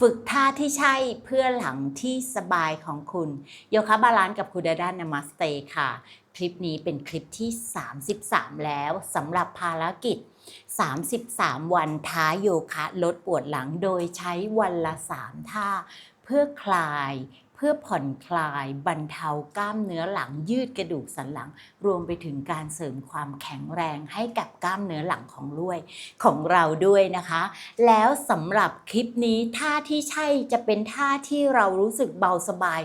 ฝึกท่าที่ใช่เพื่อหลังที่สบายของคุณ โยคะบาลานซ์กับคุณดาดานามาสเตค่ะ คลิปนี้เป็นคลิปที่ 33 แล้วสำหรับภารกิจ 33 วันท้าโยคะลดปวดหลังโดยใช้วันละ 3 ท่า เพื่อคลาย พื่อผ่อนคลายบรรเทากล้ามเนื้อหลังยืดกระดูกสันหลัง รวมไปถึงการเสริมความแข็งแรงให้กับกล้ามเนื้อหลังของด้วยของเราด้วยนะคะ แล้วสำหรับคลิปนี้ท่าที่ใช่จะเป็นท่าที่เรารู้สึกเบาสบาย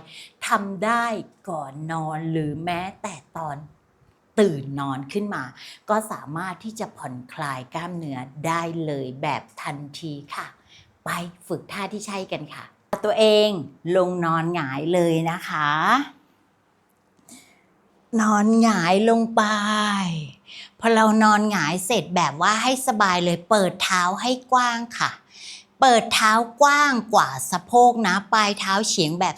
ทำได้ก่อนนอนหรือแม้แต่ตอนตื่นนอนขึ้นมา ก็สามารถที่จะผ่อนคลายกล้ามเนื้อได้เลยแบบทันทีค่ะ ไปฝึกท่าที่ใช่กันค่ะ ตัวเองลงนอนหงายเลยนะคะ นอนหงายลงไป พอเรานอนหงายเสร็จแบบว่าให้สบายเลยเปิดเท้าให้กว้างค่ะ เปิดเท้ากว้างกว่าสะโพกนะ ปลายเท้าเฉียงแบบ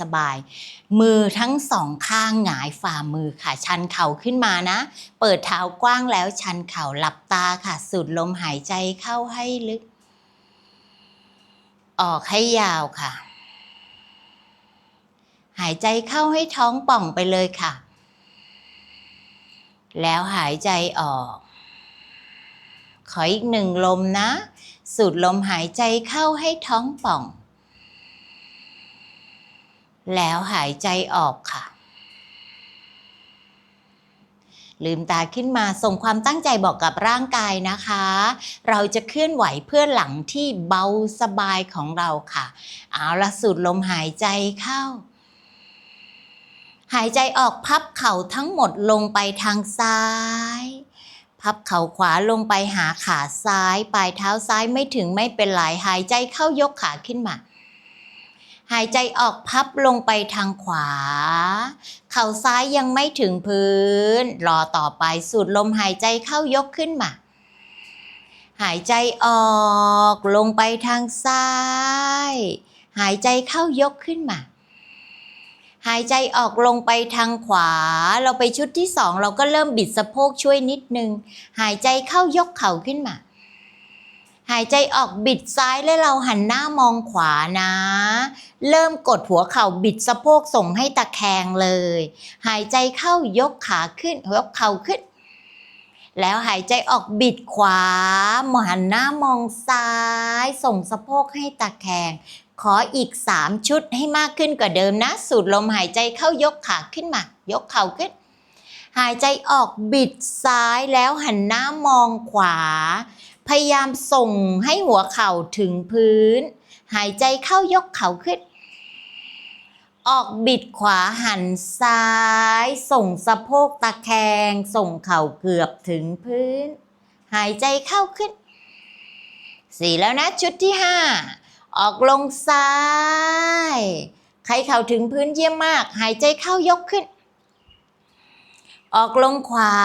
สบายๆ มือทั้งสองข้างหงายฝ่ามือค่ะ ชันเข่าขึ้นมานะ เปิดเท้ากว้างแล้วชันเข่าหลับตาค่ะ สูดลมหายใจเข้าให้ลึก ออกให้ยาวค่ะ หายใจเข้าให้ท้องป่องไปเลยค่ะ แล้วหายใจออก ขออีกหนึ่งลมนะ สูดลมหายใจเข้าให้ท้องป่อง แล้วหายใจออกค่ะ ลืมตาขึ้นมาส่งความตั้งใจบอกกับร่างกายนะคะ เราจะเคลื่อนไหวเพื่อหลังที่เบาสบายของเราค่ะ เอาละสูดลมหายใจเข้า หายใจออกพับเข่าทั้งหมดลงไปทางซ้าย พับเข่าขวาลงไปหาขาซ้าย ปลายเท้าซ้ายไม่ถึงไม่เป็นไรหายใจเข้ายกขาขึ้นมา หายใจออกพับลงไปทางขวา เข่าซ้ายยังไม่ถึงพื้น รอต่อไปสูดลมหายใจเข้ายกขึ้นมา หายใจออกลงไปทางซ้าย หายใจเข้ายกขึ้นมา หายใจออกลงไปทางขวา เราไปชุดที่สองเราก็เริ่มบิดสะโพกช่วยนิดนึง หายใจเข้ายกเข่าขึ้นมา หายใจออกบิดซ้ายแล้วเราหันหน้ามองขวานะ เริ่มกดหัวเข่าบิดสะโพกส่งให้ตะแคงเลย หายใจเข้ายกขาขึ้นยกเข่าขึ้น แล้วหายใจออกบิดขวาหันหน้ามองซ้าย ส่งสะโพกให้ตะแคง ขออีก 3 ชุดให้มากขึ้นกว่าเดิมนะ สูดลมหายใจเข้ายกขาขึ้นมายกเข่าขึ้น หายใจออกบิดซ้ายแล้วหันหน้ามองขวา พยายามส่งให้หัวเข่าถึงพื้น หายใจเข้ายกเข่าขึ้น ออกบิดขวาหันซ้าย ส่งสะโพกตะแคง ส่งเข่าเกือบถึงพื้น หายใจเข้าขึ้นสี่แล้วนะ ชุดที่ห้าออกลงซ้าย ใครเข่าถึงพื้นเยี่ยมมาก หายใจเข้ายกขึ้น ออกลงขวา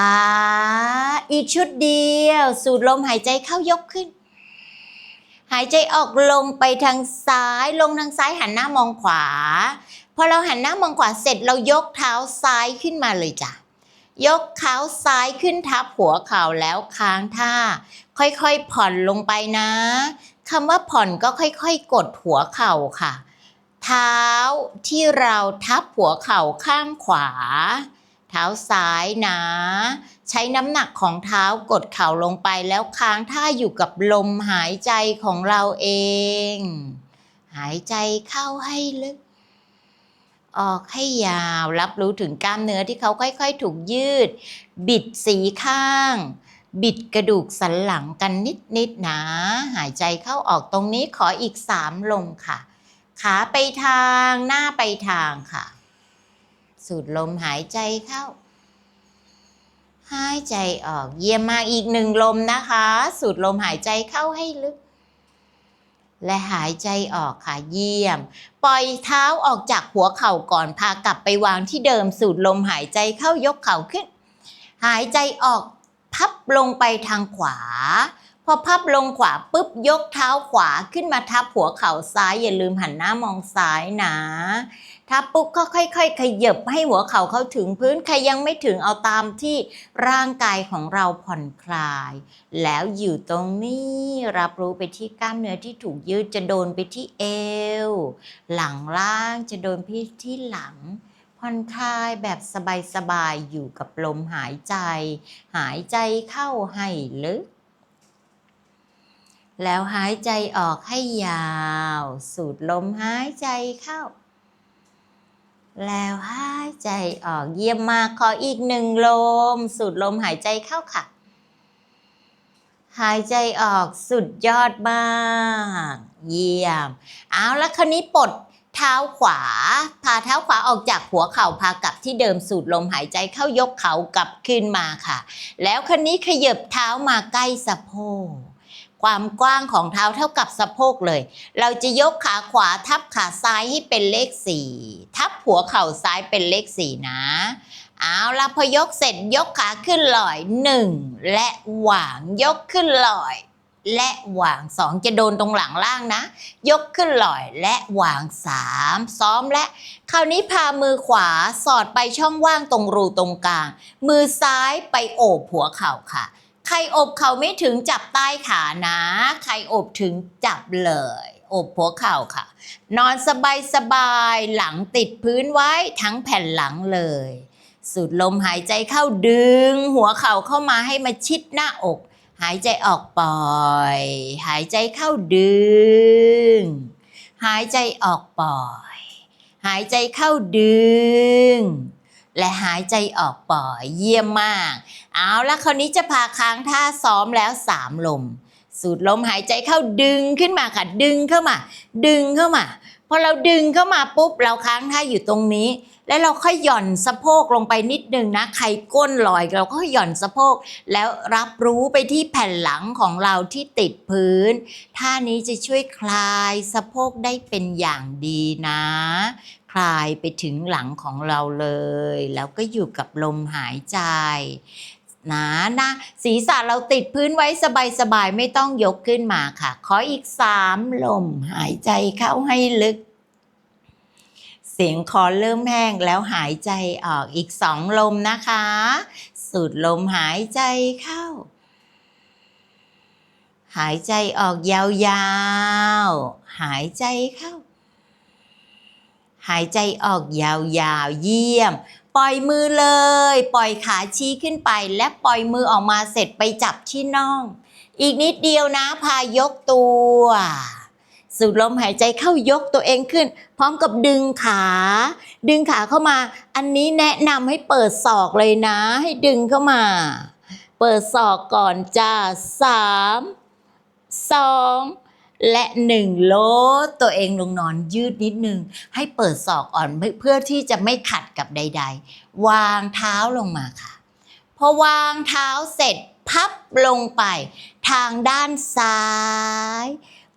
อีกชุดเดียว สูดลมหายใจเข้ายกขึ้น หายใจออกลงไปทางซ้าย ลงทางซ้ายหันหน้ามองขวา พอเราหันหน้ามองขวาเสร็จเรายกเท้าซ้ายขึ้นมาเลยจ้ะ ยกเท้าซ้ายขึ้นทับหัวเข่าแล้วค้างท่า ค่อยๆผ่อนลงไปนะคำว่าผ่อนก็ค่อยๆ กดหัวเข่าค่ะ เท้าที่เราทับหัวเข่าข้างขวา เท้าซ้ายนะใช้น้ำหนักของเท้ากดเข่าลงไปแล้วค้างท่าอยู่กับลมหายใจของเราเอง หายใจเข้าให้ลึก ออกให้ยาวรับรู้ถึงกล้ามเนื้อที่เขาค่อยๆ ถูกยืด บิดสีข้าง บิดกระดูกสันหลังกันนิดๆนะหายใจเข้าออกตรงนี้ขออีกสามลงค่ะ ขาไปทางหน้าไปทางค่ะ สูดลมหายใจเข้า หายใจออก เยี่ยมมากอีกหนึ่งลมนะคะ สูดลมหายใจเข้าให้ลึก และหายใจออกค่ะ เยี่ยม ปล่อยเท้าออกจากหัวเข่าก่อน พากลับไปวางที่เดิม สูดลมหายใจเข้ายกเข่าขึ้น หายใจออกพับลงไปทางขวา ออพับลงขวาปุ๊บยกเท้าขวาขึ้นมาทับหัวเข่าซ้ายอย่าลืมหันหน้ามองซ้ายนะทับปุ๊บก็ค่อย ๆ ขยับให้หัวเข่าเข้าถึงพื้นใครยังไม่ถึงเอาตามที่ร่างกายของเราผ่อนคลาย แล้วอยู่ตรงนี้รับรู้ไปที่กล้ามเนื้อที่ถูกยืดจะโดนไปที่เอว หลังล่างจะโดนไปที่หลังผ่อนคลายแบบสบายๆอยู่กับลมหายใจ หายใจเข้าให้ลึก แล้วหายใจออกให้ยาว สูดลมหายใจเข้า แล้วหายใจออกเยี่ยมมากขออีกหนึ่งลม สูดลมหายใจเข้าค่ะ หายใจออกสุดยอดมาก เยี่ยม เอาแล้วคราวนี้ปลดเท้าขวา พาเท้าขวาออกจากหัวเข่าพากลับที่เดิมสูดลมหายใจเข้ายกเข่ากลับขึ้นมาค่ะ แล้วคราวนี้ขยับเท้ามาใกล้สะโพก ความกว้างของเท้าเท่ากับสะโพกเลย เราจะยกขาขวาทับขาซ้ายให้เป็นเลขสี่ทับหัวเข่าซ้ายเป็นเลขสี่นะเอาละพอยกเสร็จยกขาขึ้นลอยหนึ่งและหวางยกขึ้นลอย และหวางสองจะโดนตรงหลังล่างนะ ยกขึ้นลอยและวางสามซ้อมและ คราวนี้พามือขวาสอดไปช่องว่างตรงรูตรงกลาง มือซ้ายไปโอบหัวเข่าค่ะ ครอบเข่าไม่ถึงจับใต้ขานะ ใครอบถึงจับเลย อบหัวเข่าค่ะ นอนสบายสบายๆหลังติดพื้นไว้ทั้งแผ่นหลังเลย สูดลมหายใจเข้าดึง หัวเข่าเข้ามาให้มาชิดหน้าอก หายใจออกปล่อย หายใจเข้าดึง หายใจออกปล่อย หายใจเข้าดึง และหายใจออกปล่อยเยี่ยมมาก เอาละคราวนี้จะพาค้างท่าซ้อมแล้วสามลม สูดลมหายใจเข้าดึงขึ้นมาค่ะดึงเข้ามา ดึงเข้ามาพอเราดึงเข้ามาปุ๊บเราค้างท่าอยู่ตรงนี้ แล้วเราค่อยหย่อนสะโพกลงไปนิดนึงนะใครก้นลอยเราก็หย่อนสะโพก แล้วรับรู้ไปที่แผ่นหลังของเราที่ติดพื้นท่านี้จะช่วยคลายสะโพกได้เป็นอย่างดีนะ คลายไปถึงหลังของเราเลย แล้วก็อยู่กับลมหายใจนะนะศีรษะเราติดพื้นไว้สบายๆ ไม่ต้องยกขึ้นมาค่ะ ขออีกสามลมหายใจเข้าให้ลึก เสียงคอเริ่มแห้งแล้วหายใจออกอีกสองลมนะคะ สูดลมหายใจเข้า หายใจออกยาวๆ หายใจเข้า หายใจออกยาวๆ เยี่ยม ปล่อยมือเลย ปล่อยขาชี้ขึ้นไป และปล่อยมือออกมาเสร็จไปจับที่น่อง อีกนิดเดียวนะ พายกตัว สูดลมหายใจเข้ายกตัวเองขึ้น พร้อมกับดึงขา ดึงขาเข้ามา อันนี้แนะนำให้เปิดศอกเลยนะ ให้ดึงเข้ามา เปิดศอกก่อนจ้าสามสอง และหนึ่งโลดตัวเองลงนอนยืดนิดนึง ให้เปิดศอกอ่อนเพื่อที่จะไม่ขัดกับใด ๆ วางเท้าลงมาค่ะ พอวางเท้าเสร็จพับลงไป ทางด้านซ้าย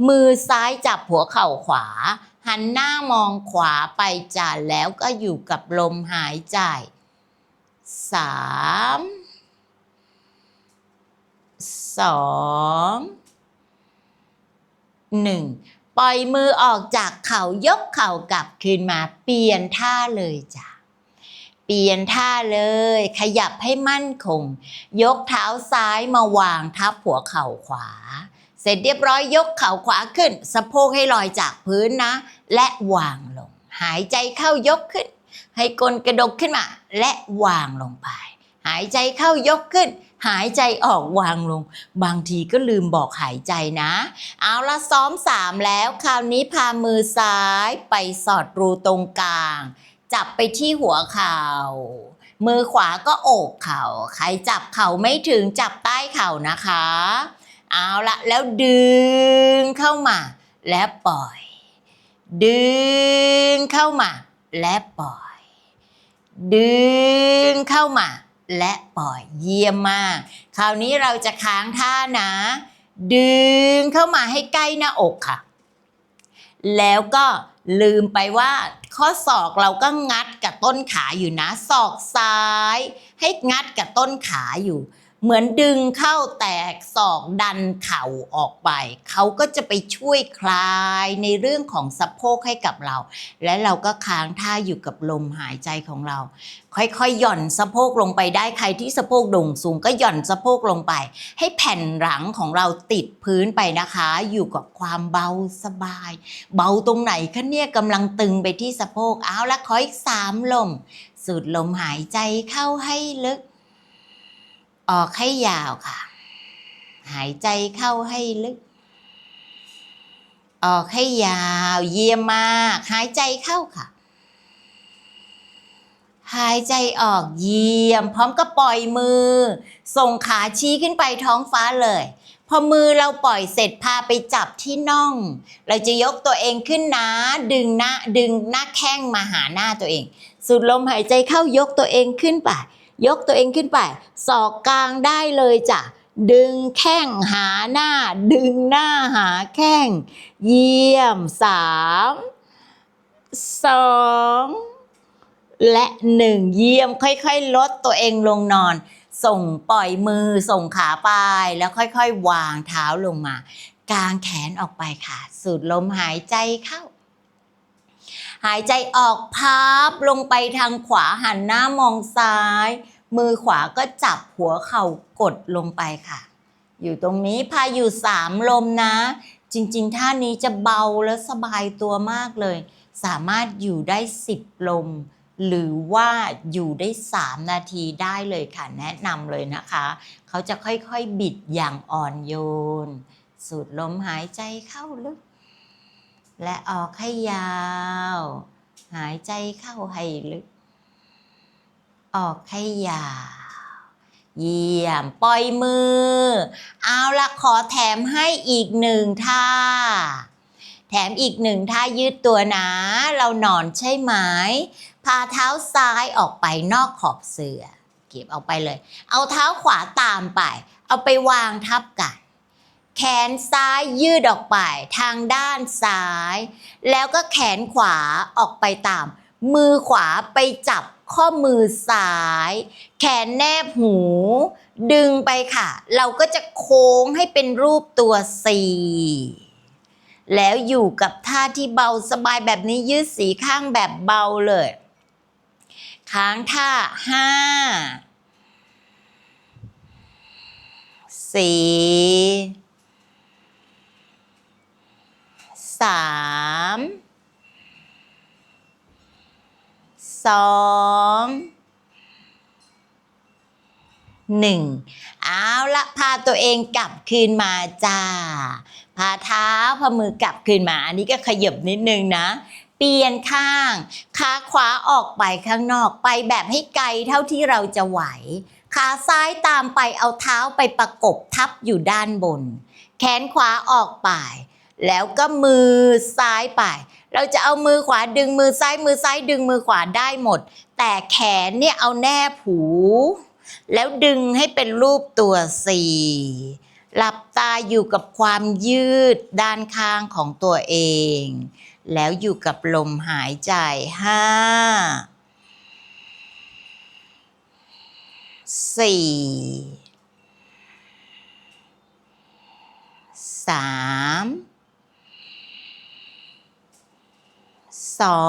มือซ้ายจับหัวเข่าขวา หันหน้ามองขวาไปจ้าแล้วก็อยู่กับลมหายใจสามสอง หนึ่งปล่อยมือออกจากเข่ายกเข่ากลับคืนมา เปลี่ยนท่าเลยจ้ะเปลี่ยนท่าเลย ขยับให้มั่นคง ยกเท้าซ้ายมาวางทับหัวเข่าขวา เสร็จเรียบร้อยยกเข่าขวาขึ้น สะโพกให้ลอยจากพื้นนะ และวางลง หายใจเข้ายกขึ้น ให้กลนกระดกขึ้นมา และวางลงไป หายใจเข้ายกขึ้น หายใจออกวางลง บางทีก็ลืมบอกหายใจนะ เอาละซ้อมสามแล้ว คราวนี้พามือซ้ายไปสอดรูตรงกลาง จับไปที่หัวเข่ามือขวาก็โอบเข่าใครจับเข่าไม่ถึงจับใต้เข่านะคะ เอาละแล้วดึงเข้ามา และปล่อย ดึงเข้ามา และปล่อย ดึงเข้ามา และปล่อยเยี่ยมมาก คราวนี้เราจะค้างท่านะ ดึงเข้ามาให้ใกล้หน้าอกค่ะ แล้วก็ลืมไปว่า ข้อศอกเราก็งัดกับต้นขาอยู่นะ ศอกซ้าย ให้งัดกับต้นขาอยู่ เหมือนดึงเข้าแตกศอกดันเข่าออกไป เขาก็จะไปช่วยคลายในเรื่องของสะโพกให้กับเรา และเราก็ค้างท่าอยู่กับลมหายใจของเรา ค่อยๆหย่อนสะโพกลงไปได้ใครที่สะโพกโด่งสูงก็หย่อนสะโพกลงไป ให้แผ่นหลังของเราติดพื้นไปนะคะ อยู่กับความเบาสบาย เบาตรงไหนคะเนี่ยกำลังตึงไปที่สะโพกเอาละขออีกสามลม สูดลมหายใจเข้าให้ลึก ออกให้ยาวค่ะ หายใจเข้าให้ลึก ออกให้ยาว เยี่ยมมาก หายใจเข้าค่ะ หายใจออกเยี่ยม พร้อมกับปล่อยมือ ส่งขาชี้ขึ้นไปท้องฟ้าเลย พอมือเราปล่อยเสร็จพาไปจับที่น่อง เราจะยกตัวเองขึ้นนะ ดึงหน้าดึงหน้าแข้งมาหาหน้าตัวเองสูดลมหายใจเข้ายกตัวเองขึ้นไป ยกตัวเองขึ้นไป ศอกกลางได้เลยจ้ะดึงแข้งหาหน้า ดึงหน้าหาแข้ง เยี่ยมสามสอง และหนึ่งเยี่ยมค่อยๆ ลดตัวเองลงนอน ส่งปล่อยมือส่งขาไปแล้วค่อยๆ วางเท้าลงมากางแขนออกไปค่ะ สูดลมหายใจเข้า หายใจออกพับลงไปทางขวาหันหน้ามองซ้าย มือขวาก็จับหัวเข่ากดลงไปค่ะ อยู่ตรงนี้พาอยู่สามลมนะ จริงๆ ท่านี้จะเบาและสบายตัวมากเลย สามารถอยู่ได้สิบลม หรือว่าอยู่ได้สามนาทีได้เลยค่ะ แนะนำเลยนะคะ เขาจะค่อยๆบิดอย่างอ่อนโยน สูดลมหายใจเข้าลึก และออกให้ยาว หายใจเข้าให้ลึก ออกให้ยาวเยี่ยม ปล่อยมือ เอาละขอแถมให้อีกหนึ่งท่า แถมอีกหนึ่งท่ายืดตัวนะ เรานอนใช่ไหม พาเท้าซ้ายออกไปนอกขอบเสื่อเก็บเอาไปเลย เอาเท้าขวาตามไป เอาไปวางทับกัน แขนซ้ายยืดออกไปทางด้านซ้าย แล้วก็แขนขวาออกไปตาม มือขวาไปจับข้อมือซ้าย แขนแนบหู ดึงไปค่ะ เราก็จะโค้งให้เป็นรูปตัว C แล้วอยู่กับท่าที่เบาสบายแบบนี้ยืดสีข้างแบบเบาเลย ค้างท่าห้าสี่สามสองหนึ่งเอาละพาตัวเองกลับคืนมาจ้า พาเท้าพามือกลับคืนมา อันนี้ก็ขยับนิดนึงนะ เปลี่ยนข้าง ขาขวาออกไปข้างนอกไปแบบให้ไกลเท่าที่เราจะไหว ขาซ้ายตามไปเอาเท้าไปประกบทับอยู่ด้านบน แขนขวาออกไป แล้วก็มือซ้ายไป เราจะเอามือขวาดึงมือซ้ายมือซ้ายดึงมือขวาได้หมด แต่แขนเนี่ยเอาแนบหู แล้วดึงให้เป็นรูปตัวสี่ หลับตาอยู่กับความยืดด้านข้างของตัวเอง แล้วอยู่กับลมหายใจห้าสี่สามสอ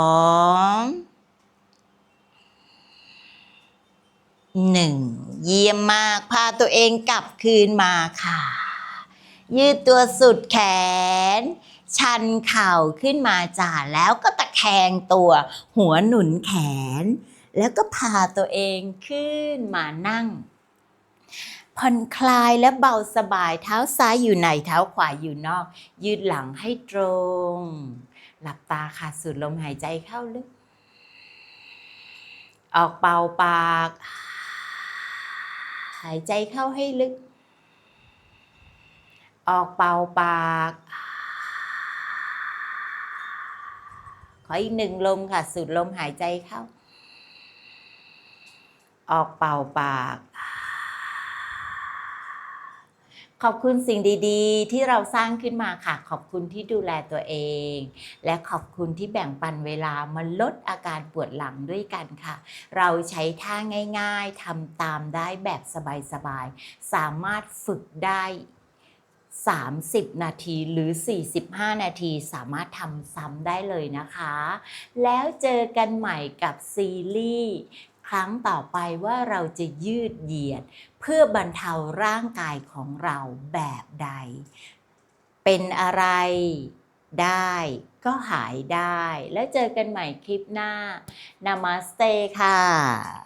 ง หนึ่งเยี่ยมมากพาตัวเองกลับคืนมาค่ะ ยืดตัวสุดแขน ชันเข่าขึ้นมาจ่าแล้วก็ตะแคงตัว หัวหนุนแขน แล้วก็พาตัวเองขึ้นมานั่งผ่อนคลายและเบาสบายเท้าซ้ายอยู่ในเท้าขวาอยู่นอก ยืดหลังให้ตรง หลับตาค่ะสูดลมหายใจเข้าลึก ออกเป่าปาก หายใจเข้าให้ลึก ออกเป่าปาก ขออีกหนึ่งลมค่ะ สูดลมหายใจเข้า ออกเป่าปาก ขอบคุณสิ่งดีๆ ที่เราสร้างขึ้นมาค่ะ ขอบคุณที่ดูแลตัวเอง และขอบคุณที่แบ่งปันเวลามาลดอาการปวดหลังด้วยกันค่ะ เราใช้ท่าง่าย ๆทำตามได้แบบสบายๆ สามารถฝึกได้ 30 นาทีหรือ 45 นาทีสามารถทำซ้ำได้เลยนะคะ แล้วเจอกันใหม่กับซีรีส์ ครั้งต่อไปว่าเราจะยืดเหยียด เพื่อบรรเทาร่างกายของเราแบบใด เป็นอะไรได้ก็หายได้ แล้วเจอกันใหม่คลิปหน้านามาสเตค่ะ